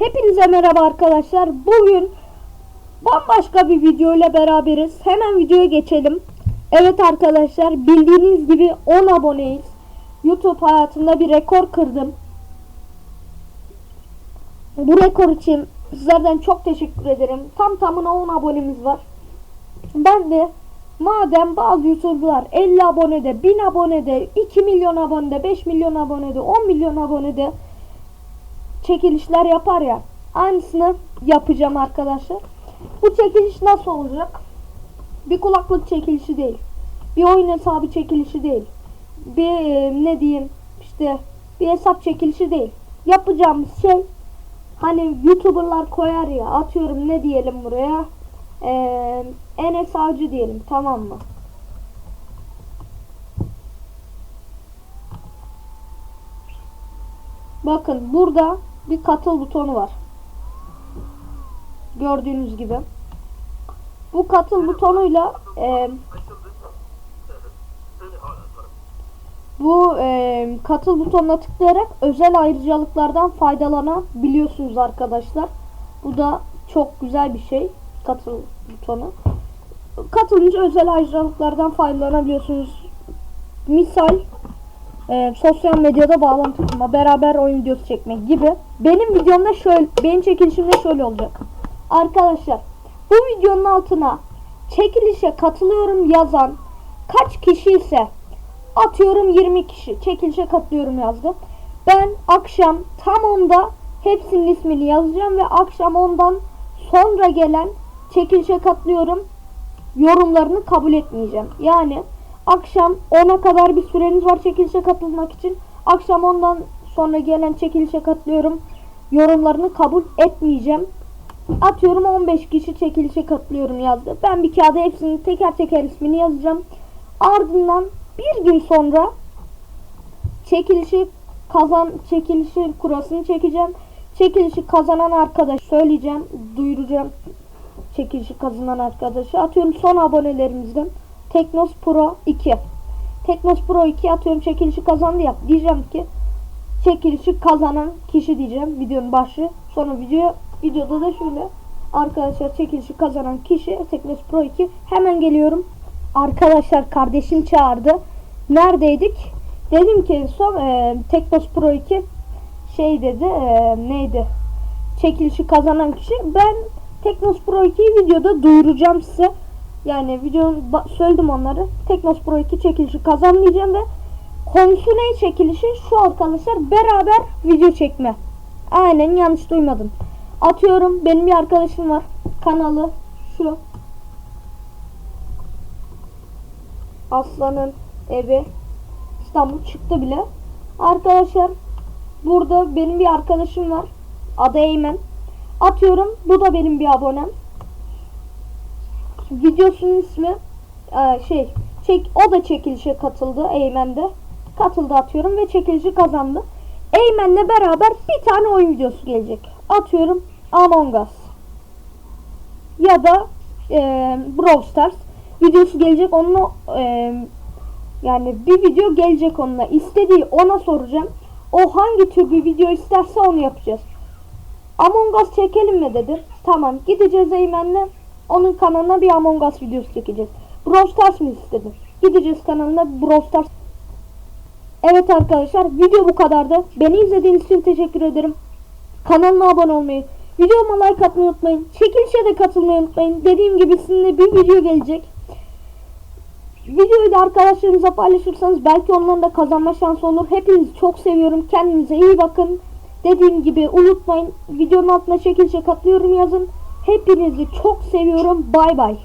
Hepinize merhaba arkadaşlar. Bugün bambaşka bir video ile beraberiz. Hemen videoya geçelim. Evet arkadaşlar bildiğiniz gibi 10 aboneyiz. YouTube hayatımda bir rekor kırdım. Bu rekor için sizlerden çok teşekkür ederim. Tam tamına 10 abonemiz var. Ben de madem bazı YouTuber'lar 50 abonede, 1000 abonede, 2 milyon abonede, 5 milyon abonede, 10 milyon abonede çekilişler yapar ya. Aynısını yapacağım arkadaşlar. Bu çekiliş nasıl olacak? Bir kulaklık çekilişi değil. Bir oyun hesabı çekilişi değil. Bir e, ne diyeyim işte bir hesap çekilişi değil. Yapacağımız şey hani YouTuber'lar koyar ya atıyorum ne diyelim buraya ee, Enes Avcı diyelim tamam mı? Bakın burada bir katıl butonu var. Gördüğünüz gibi. Bu katıl butonuyla e, bu e, katıl butonuna tıklayarak özel ayrıcalıklardan faydalanabiliyorsunuz arkadaşlar. Bu da çok güzel bir şey. Katıl butonu. Katılınca özel ayrıcalıklardan faydalanabiliyorsunuz. Misal e, sosyal medyada bağlantı kurma, beraber oyun videosu çekmek gibi. Benim videomda şöyle, benim çekilişimde şöyle olacak. Arkadaşlar, bu videonun altına çekilişe katılıyorum yazan kaç kişi ise atıyorum 20 kişi çekilişe katılıyorum yazdı. Ben akşam tam onda hepsinin ismini yazacağım ve akşam ondan sonra gelen çekilişe katılıyorum yorumlarını kabul etmeyeceğim. Yani akşam 10'a kadar bir süreniz var çekilişe katılmak için. Akşam ondan sonra gelen çekilişe katılıyorum. Yorumlarını kabul etmeyeceğim. Atıyorum 15 kişi çekilişe katılıyorum yazdı. Ben bir kağıda hepsinin teker teker ismini yazacağım. Ardından bir gün sonra çekilişi kazan çekilişi kurasını çekeceğim. Çekilişi kazanan arkadaş söyleyeceğim, duyuracağım. Çekilişi kazanan arkadaşı atıyorum son abonelerimizden Teknos Pro 2. Teknos Pro 2 atıyorum çekilişi kazandı ya. Diyeceğim ki çekilişi kazanan kişi diyeceğim videonun başı. Sonra video videoda da şöyle arkadaşlar çekilişi kazanan kişi Teknos Pro 2 hemen geliyorum. Arkadaşlar kardeşim çağırdı. Neredeydik? Dedim ki son e, Teknos Pro 2 şey dedi e, neydi? Çekilişi kazanan kişi. Ben Teknos Pro 2'yi videoda duyuracağım size. Yani video söyledim onları. Teknos Pro 2 çekilişi kazanmayacağım ve konusu ne çekilişi? Şu arkadaşlar beraber video çekme. Aynen yanlış duymadım. Atıyorum benim bir arkadaşım var. Kanalı şu. Aslanın evi. İstanbul çıktı bile. Arkadaşlar burada benim bir arkadaşım var. Adı Eymen. Atıyorum bu da benim bir abonem videosunun ismi e, şey çek o da çekilişe katıldı Eymen'de. Katıldı atıyorum ve çekilişi kazandı. Eymen'le beraber bir tane oyun videosu gelecek. Atıyorum Among Us. Ya da e, Brawl Stars videosu gelecek onunla e, yani bir video gelecek onunla. istediği ona soracağım. O hangi tür bir video isterse onu yapacağız. Among Us çekelim mi dedi. Tamam gideceğiz Eymen'le onun kanalına bir Among Us videosu çekeceğiz. Brawl Stars mı istedim? Gideceğiz kanalına Brawl Stars. Evet arkadaşlar video bu kadardı. Beni izlediğiniz için teşekkür ederim. Kanalıma abone olmayı, videoma like atmayı unutmayın. Çekilişe de katılmayı unutmayın. Dediğim gibi sizinle bir video gelecek. Videoyu da arkadaşlarınıza paylaşırsanız belki onların da kazanma şansı olur. Hepinizi çok seviyorum. Kendinize iyi bakın. Dediğim gibi unutmayın. Videonun altına çekilişe katılıyorum yazın. Hepinizi çok seviyorum. Bay bay.